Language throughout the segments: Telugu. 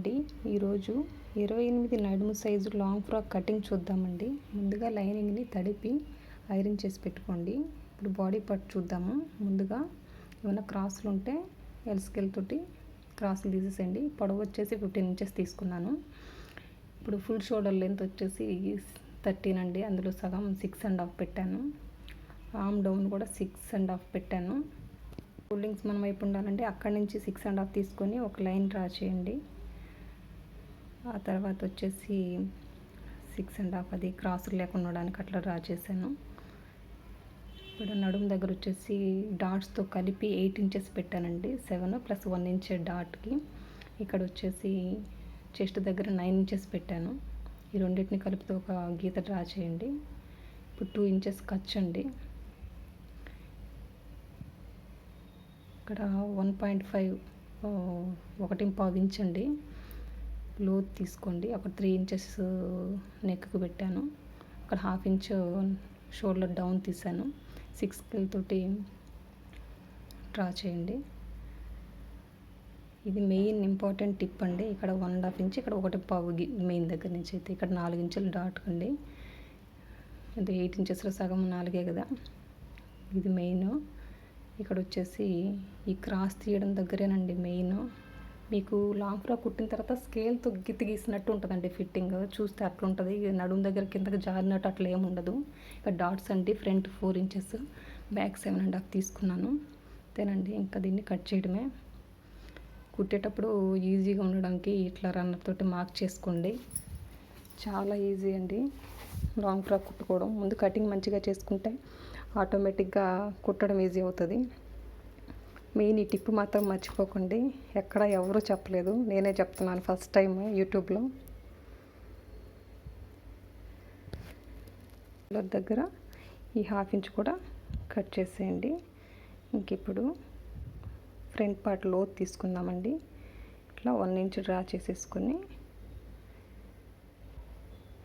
అండి ఈరోజు ఇరవై ఎనిమిది నడుము సైజు లాంగ్ ఫ్రాక్ కటింగ్ చూద్దామండి. ముందుగా లైనింగ్ని తడిపి ఐరన్ చేసి పెట్టుకోండి. ఇప్పుడు బాడీ పార్ట్ చూద్దాము. ముందుగా ఏమైనా క్రాసులు ఉంటే ఎల్స్కెల్ తోటి క్రాసులు తీసేసేయండి. పొడవు వచ్చేసి ఫిఫ్టీన్ ఇంచెస్ తీసుకున్నాను. ఇప్పుడు ఫుల్ షోల్డర్ లెంత్ వచ్చేసి థర్టీన్ అండి. అందులో సగం సిక్స్ అండ్ హాఫ్ పెట్టాను. ఆమ్ డౌన్ కూడా సిక్స్ అండ్ హాఫ్ పెట్టాను. ఫోల్డింగ్స్ మనం వైపు ఉండాలంటే అక్కడి నుంచి సిక్స్ అండ్ హాఫ్ తీసుకొని ఒక లైన్ డ్రా చేయండి. ఆ తర్వాత వచ్చేసి సిక్స్ అండ్ హాఫ్ అది క్రాసులు లేకుండా ఉండడానికి అట్లా డ్రా చేశాను. ఇప్పుడు నడుము దగ్గర వచ్చేసి డాట్స్తో కలిపి ఎయిట్ ఇంచెస్ పెట్టానండి సెవెన్ ప్లస్ వన్ ఇంచ్ డాట్కి. ఇక్కడ వచ్చేసి చెస్ట్ దగ్గర నైన్ ఇంచెస్ పెట్టాను. ఈ రెండింటిని కలిపితే ఒక గీత డ్రా చేయండి. ఇప్పుడు టూ ఇంచెస్ ఖర్చు అండి. ఇక్కడ వన్ పాయింట్ ఫైవ్ ఒకటి పావు ఇంచండి. లోత్ తీసుకోండి. అక్కడ త్రీ ఇంచెస్ నెక్కు పెట్టాను. అక్కడ హాఫ్ ఇంచ్ షోల్డర్ డౌన్ తీసాను. సిక్స్ స్కేల్ తోటి డ్రా చేయండి. ఇది మెయిన్ ఇంపార్టెంట్ టిప్ అండి. ఇక్కడ వన్ అండ్ హాఫ్ ఇంచ్ ఇక్కడ ఒకటి పావు మెయిన్ దగ్గర నుంచి అయితే ఇక్కడ నాలుగు ఇంచులు దాటకండి. అంటే ఎయిట్ ఇంచెస్లో సగం నాలుగే కదా. ఇది మెయిన్. ఇక్కడ వచ్చేసి ఈ క్రాస్ తీయడం దగ్గరేనండి మెయిన్. మీకు లాంగ్ ఫ్రాక్ కుట్టిన తర్వాత స్కేల్తో గిత్తి గీసినట్టు ఉంటుందండి ఫిట్టింగ్ చూస్తే అట్లుంటుంది. నడుము దగ్గర కిందకి జారినట్టు అట్లా ఏమి ఉండదు. డాట్స్ అండి front four inches back seven and half తీసుకున్నాను. అంతేనండి. ఇంకా దీన్ని కట్ చేయడమే. కుట్టేటప్పుడు ఈజీగా ఉండడానికి ఇట్లా రన్నర్ తోటి మార్క్ చేసుకోండి. చాలా ఈజీ అండి లాంగ్ ఫ్రాక్ కుట్టుకోవడం. ముందు కటింగ్ మంచిగా చేసుకుంటే ఆటోమేటిక్గా కుట్టడం ఈజీ అవుతుంది. మెయిన్ ఈ టిప్ మాత్రం మర్చిపోకండి. ఎక్కడ ఎవరు చెప్పలేదు. నేనే చెప్తున్నాను ఫస్ట్ టైం యూట్యూబ్లో. దగ్గర ఈ హాఫ్ ఇంచ్ కూడా కట్ చేసేయండి. ఇంక ఇప్పుడు ఫ్రంట్ పార్ట్ లోత్ తీసుకుందామండి. ఇట్లా వన్ ఇంచ్ డ్రా చేసేసుకొని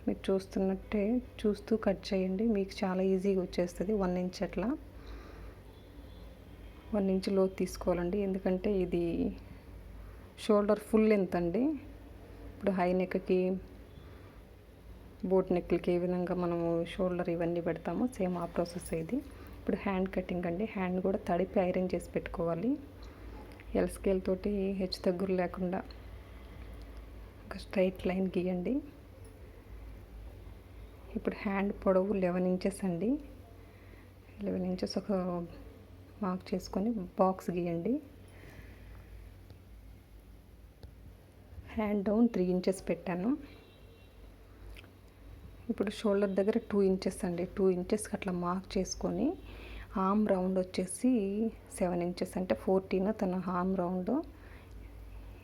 మీరు చూస్తున్నట్టే చూస్తూ కట్ చేయండి. మీకు చాలా ఈజీగా వచ్చేస్తుంది. వన్ ఇంచ్ అట్లా. వన్ ఇంచ్లో తీసుకోవాలండి. ఎందుకంటే ఇది షోల్డర్ ఫుల్ లెంత్ అండి. ఇప్పుడు హై నెక్కి బోట్ నెక్లకి ఏ విధంగా మనము షోల్డర్ ఇవన్నీ పెడతామో సేమ్ ఆ ప్రాసెస్ ఇది. ఇప్పుడు హ్యాండ్ కటింగ్ అండి. హ్యాండ్ కూడా తడిపి ఐరన్ చేసి పెట్టుకోవాలి. ఎల్ స్కేల్ తోటి హెచ్చు తగ్గులు లేకుండా ఒక స్ట్రైట్ లైన్ గీయండి. ఇప్పుడు హ్యాండ్ పొడవు లెవెన్ ఇంచెస్ అండి. లెవెన్ ఇంచెస్ ఒక మార్క్ చేసుకొని బాక్స్ గీయండి. హ్యాండ్ డౌన్ త్రీ ఇంచెస్ పెట్టాను. ఇప్పుడు షోల్డర్ దగ్గర టూ ఇంచెస్ అండి. టూ ఇంచెస్కి అట్లా మార్క్ చేసుకొని ఆమ్ రౌండ్ వచ్చేసి సెవెన్ ఇంచెస్ అంటే ఫోర్టీన్ తన ఆమ్ రౌండ్.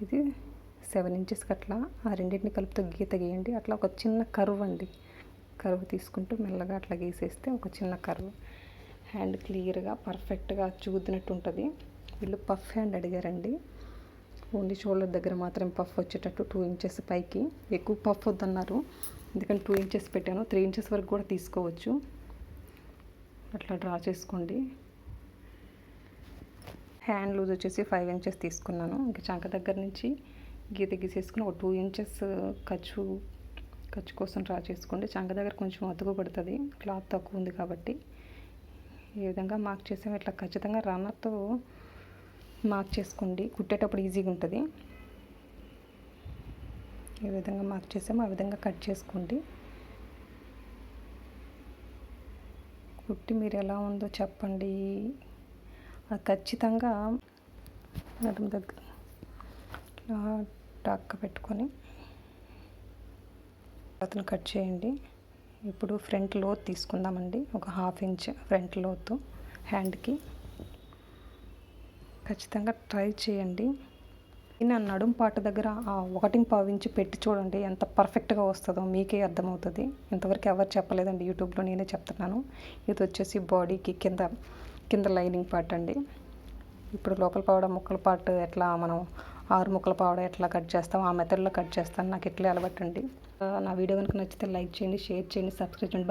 ఇది సెవెన్ ఇంచెస్కి అట్లా ఆ రెండింటిని కలుపుతూ గీత గీయండి. అట్లా ఒక చిన్న కరువు అండి. కరువు తీసుకుంటూ మెల్లగా అట్లా గీసేస్తే ఒక చిన్న కరువు. హ్యాండ్ క్లియర్గా పర్ఫెక్ట్గా చూదినట్టు ఉంటుంది వీళ్ళు పఫ్ హ్యాండ్ అడిగారండి. ఓన్లీ షోల్డర్ దగ్గర మాత్రం పఫ్ వచ్చేటట్టు టూ ఇంచెస్ పైకి. ఎక్కువ పఫ్ వద్దన్నారు. ఎందుకంటే టూ ఇంచెస్ పెట్టాను. త్రీ ఇంచెస్ వరకు కూడా తీసుకోవచ్చు. అట్లా డ్రా చేసుకోండి. హ్యాండ్ లూజ్ వచ్చేసి ఫైవ్ ఇంచెస్ తీసుకున్నాను. ఇంకా చంక దగ్గర నుంచి గీత గీసేసుకుని ఒక టూ ఇంచెస్ ఖర్చు ఖర్చు కోసం డ్రా చేసుకోండి. చంక దగ్గర కొంచెం అతుకు పడుతుంది. క్లాత్ తక్కువ ఉంది కాబట్టి. ఈ విధంగా మార్క్ చేసాము ఇట్లా ఖచ్చితంగా రన్నర్తో మార్క్ చేసుకోండి. కుట్టేటప్పుడు ఈజీగా ఉంటుంది. ఏ విధంగా మార్క్ చేసామో ఆ విధంగా కట్ చేసుకోండి. కుట్టి మీరు ఎలా ఉందో చెప్పండి. అది ఖచ్చితంగా నడుము దగ్గర టక్క పెట్టుకొని అతను కట్ చేయండి. ఇప్పుడు ఫ్రంట్ లోత్ తీసుకుందామండి. ఒక హాఫ్ ఇంచ్ ఫ్రంట్ లోతు హ్యాండ్కి. ఖచ్చితంగా ట్రై చేయండి. నా నడుం పాట దగ్గర ఆ ఒకటిని పావించి పెట్టి చూడండి ఎంత పర్ఫెక్ట్గా వస్తుందో మీకే అర్థమవుతుంది. ఇంతవరకు ఎవరు చెప్పలేదండి యూట్యూబ్లో నేనే చెప్తున్నాను. ఇది వచ్చేసి బాడీకి కింద కింద లైనింగ్ పార్ట్ అండి. ఇప్పుడు లోపల పావడం ముక్కల పార్ట్ ఎట్లా మనం ఆరు ముక్కల పావడ ఎట్లా కట్ చేస్తాం ఆ మెథడ్లో కట్ చేస్తాను. నాకు ఎట్లా అలవాటు అండి. నా వీడియో కనుక నచ్చితే లైక్ చేయండి షేర్ చేయండి సబ్స్క్రైబ్ చేయండి.